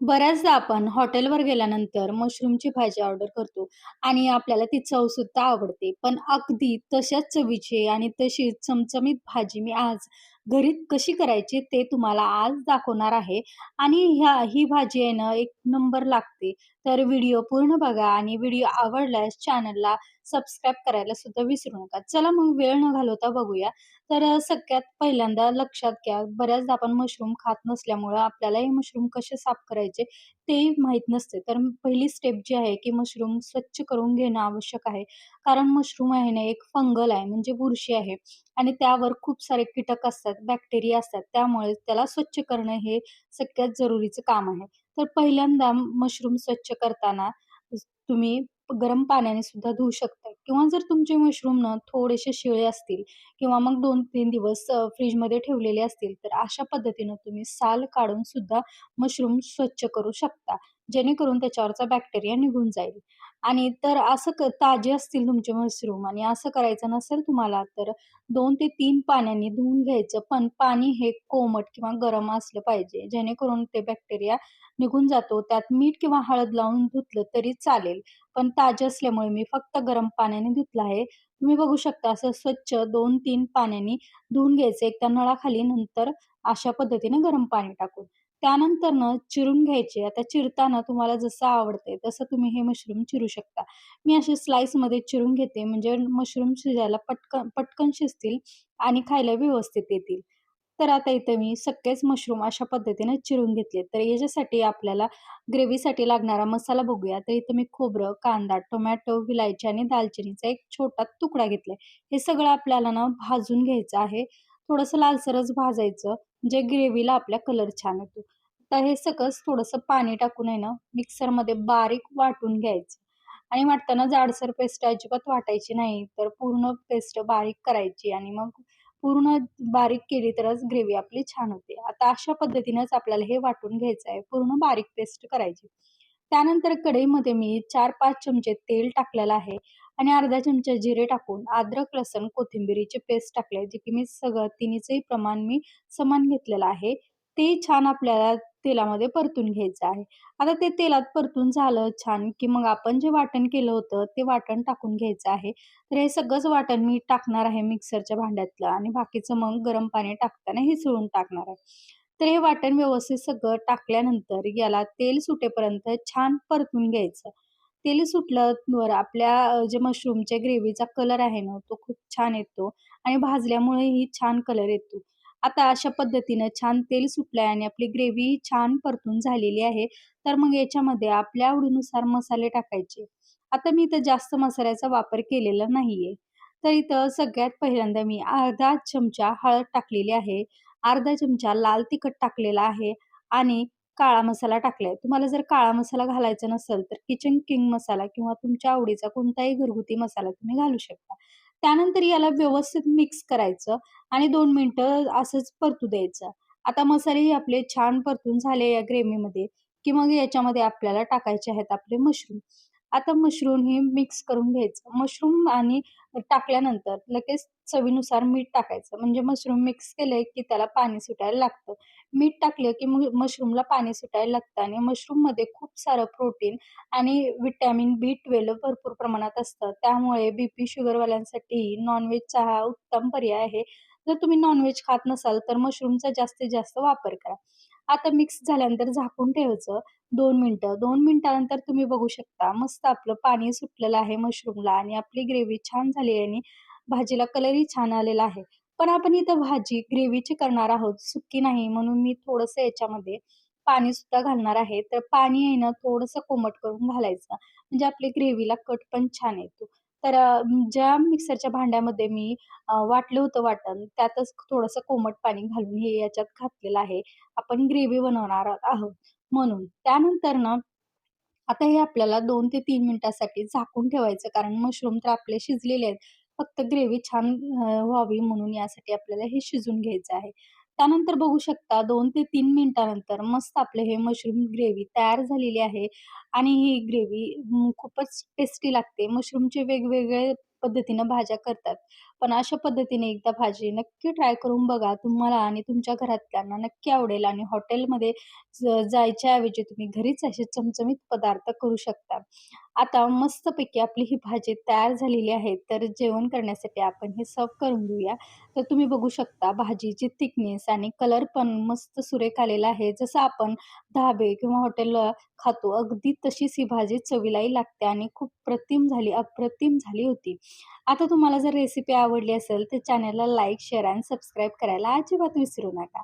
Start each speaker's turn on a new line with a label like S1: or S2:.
S1: बऱ्याचदा आपण हॉटेलवर गेल्यानंतर मशरूमची भाजी ऑर्डर करतो आणि आपल्याला ती चव सुद्धा आवडते. पण अगदी तशाच चवीची आणि तशी चमचमीत भाजी मी आज घरी कशी करायची ते तुम्हाला आज दाखवणार आहे. आणि ह्या ही भाजी आहे ना एक नंबर लागते. तर व्हिडिओ पूर्ण बघा आणि व्हिडिओ आवडल्यास चॅनलला सबस्क्राईब करायला सुद्धा विसरू नका. चला मग वेळ न घालवता बघूया. तर सगळ्यात पहिल्यांदा लक्षात घ्या, बऱ्याचदा आपण मशरूम खात नसल्यामुळं आपल्याला हे मशरूम कसे साफ करायचे ते माहीत नसते. तर पहिली स्टेप जी आहे, की मशरूम स्वच्छ करून घेणं आवश्यक आहे. कारण मशरूम आहे ना, एक फंगल आहे म्हणजे बुरशी आहे आणि त्यावर खूप सारे कीटक असतात, बॅक्टेरिया असतात. त्यामुळे त्याला स्वच्छ करणं हे सगळ्यात जरुरीचं काम आहे. तर पहिल्यांदा मशरूम स्वच्छ करताना तुम्ही गरम पाण्याने सुद्धा धुवू शकता किंवा जर तुमचे मशरूम ना थोडेसे शिळे असतील किंवा मग 2-3 दिवस फ्रीजमध्ये ठेवलेले असतील, तर अशा पद्धतीनं तुम्ही साल काढून सुद्धा मशरूम स्वच्छ करू शकता. जेणेकरून त्याच्यावरचा बॅक्टेरिया निघून जाईल. आणि तर असं क ताजे असतील तुमचे मशरूम आणि असं करायचं नसेल तुम्हाला, तर दोन ते तीन पाण्याने धुवून घ्यायचं. पण पाणी हे कोमट किंवा गरम असलं पाहिजे, जेणेकरून ते बॅक्टेरिया निघून जातो. त्यात मीठ किंवा हळद लावून धुतलं तरी चालेल. पण ताजे असल्यामुळे मी फक्त गरम पाण्याने धुतलं आहे. तुम्ही बघू शकता असं स्वच्छ 2-3 पाण्याने धुवून घ्यायचं एकदा नळाखाली, नंतर अशा पद्धतीने गरम पाणी टाकून. त्यानंतर न चिरून घ्यायचे. आता चिरताना तुम्हाला जसं आवडते तसं तुम्ही हे मशरूम चिरू शकता. मी असे स्लाइसमध्ये चिरून घेते म्हणजे मशरूम शिजायला पटकन पटकन शिजतील आणि खायला व्यवस्थित येतील. तर आता इथे मी सगळेच मशरूम अशा पद्धतीने चिरून घेतले. तर याच्यासाठी आपल्याला ग्रेव्हीसाठी लागणारा मसाला बघूया. तर इथं मी खोबरं, कांदा, टोमॅटो, विलायची आणि दालचिनीचा एक छोटा तुकडा घेतलाय. हे सगळं आपल्याला ना भाजून घ्यायचं आहे. थोडंसं लालसरच भाजायचं, म्हणजे ग्रेव्हीला आपल्या कलर छान येतो. तर हे सगळंच थोडंसं पाणी टाकून आहे ना मिक्सरमध्ये बारीक वाटून घ्यायचं आणि वाटताना जाडसर पेस्ट अजिबात वाटायची नाही. तर पूर्ण पेस्ट बारीक करायची आणि मग पूर्ण बारीक केली तरच ग्रेव्ही आपली छान होते. आता अशा पद्धतीनंच आपल्याला हे वाटून घ्यायचं आहे. पूर्ण बारीक पेस्ट करायची. त्यानंतर कढईमध्ये मी 4-5 चमचे तेल टाकलेलं आहे आणि अर्धा चमचा जिरे टाकून अद्रक, लसूण, कोथिंबिरीची पेस्ट टाकले जे की मी सगळं तिन्हीचंही प्रमाण मी समान घेतलेलं आहे. ते छान आपल्याला तेलामध्ये परतून घ्यायचं आहे. आता ते तेलात परतून झालं छान, की मग आपण जे वाटण केलं होतं, ते वाटण टाकून घ्यायचं आहे. तर हे सगळंच वाटण मी टाकणार आहे मिक्सरच्या भांड्यातलं आणि बाकीचं मग गरम पाणी टाकताना हिसळून टाकणार आहे. तर हे वाटण व्यवस्थित सगळं टाकल्यानंतर याला तेल सुटेपर्यंत छान परतून घ्यायचं. तेल सुटल्यावर आपल्या जे मशरूमच्या ग्रेव्हीचा कलर आहे ना, तो खूप छान येतो आणि भाजल्यामुळेही छान कलर येतो. आता अशा पद्धतीनं छान तेल सुटलंय आणि आपली ग्रेव्ही छान परतून झालेली आहे. तर मग याच्यामध्ये आपल्या आवडीनुसार मसाले टाकायचे. आता मी इथं जास्त मसाल्याचा वापर केलेला नाहीये. तर इथं सगळ्यात पहिल्यांदा मी अर्धा चमचा हळद टाकलेली आहे. अर्धा चमचा लाल तिखट टाकलेला आहे आणि काळा मसाला टाकलाय. तुम्हाला जर काळा मसाला घालायचा नसेल, तर किचन किंग मसाला किंवा तुमच्या आवडीचा कोणताही घरगुती मसाला तुम्ही घालू शकता. त्यानंतर याला व्यवस्थित मिक्स करायचं आणि दोन मिनटं असंच परतू द्यायचं. आता मसालेही आपले छान परतून झाले या ग्रेव्हीमध्ये, की मग याच्यामध्ये आपल्याला टाकायचे आहेत आपले मशरूम. आता मशरूम हे मिक्स करून घ्यायचं. मशरूम आणि टाकल्यानंतर लगेच चवीनुसार मीठ टाकायचं. म्हणजे मशरूम मिक्स केले की त्याला पाणी सुटायला लागतं. मीठ टाकलं, की मशरूमला पाणी सुटायला लागतं आणि मशरूममध्ये खूप सारं प्रोटीन आणि व्हिटॅमिन बी12 भरपूर प्रमाणात असतं. त्यामुळे बीपी शुगरवाल्यांसाठी नॉनव्हेजचा हा उत्तम पर्याय आहे. जर तुम्ही नॉनव्हेज खात नसाल, तर मशरूमचा जास्तीत जास्त वापर करा. आता मिक्स झाल्यानंतर झाकून ठेवायचं दोन मिनटं दोन मिनिटानंतर तुम्ही बघू शकता मस्त आपलं पाणी सुटलेलं आहे मशरूमला आणि आपली ग्रेव्ही छान झाली आहे आणि भाजीला कलरही छान आलेला आहे. पण आपण इथं भाजी ग्रेव्हीची करणार आहोत, सुकी नाही. म्हणून मी थोडंसं याच्यामध्ये पाणी सुद्धा घालणार आहे. तर पाणी आहे ना थोडंसं कोमट करून घालायचं. म्हणजे आपली ग्रेव्हीला कट पण छान येतो. तर ज्या मिक्सरच्या भांड्यामध्ये मी वाटलं होतं वाटण, त्यातच थोडंसं कोमट पाणी घालून हे याच्यात घातलेलं आहे. आपण ग्रेव्ही बनवणार आहोत म्हणून. त्यानंतर ना आता हे आपल्याला दोन ते तीन मिनिटासाठी झाकून ठेवायचं कारण मशरूम तर आपले शिजलेले आहेत. फक्त ग्रेव्ही छान व्हावी म्हणून यासाठी आपल्याला हे शिजून घ्यायचं आहे. त्यानंतर बघू शकता दोन ते तीन मिनिटानंतर मस्त आपले हे मशरूम ग्रेव्ही तयार झालेली आहे आणि ही ग्रेव्ही खूपच टेस्टी लागते. मशरूमचे वेगवेगळे पद्धतीनं भाज्या करतात. पण अशा पद्धतीने एकदा भाजी नक्की ट्राय करून बघा. तुम्हाला आणि तुमच्या घरातल्यांना नक्की आवडेल आणि हॉटेलमध्ये जायच्या ऐवजी तुम्ही घरीच असे चमचमीत पदार्थ करू शकता. आता मस्तपैकी आपली ही भाजी तयार झालेली आहे. तर जेवण करण्यासाठी आपण हे सर्व करून घेऊया. तर तुम्ही बघू शकता भाजीची थिकनेस आणि कलर पण मस्त सुरेख आलेला आहे. जसं आपण धाबे किंवा हॉटेलला खातो अगदी तशीच ही भाजी चवीलाही लागते आणि खूप प्रतिम झाली, अप्रतिम झाली होती. आता तुम्हाला जर रेसिपी आवडली असेल तर चॅनलला लाईक, शेअर आणि सबस्क्राईब करायला अजिबात विसरू नका.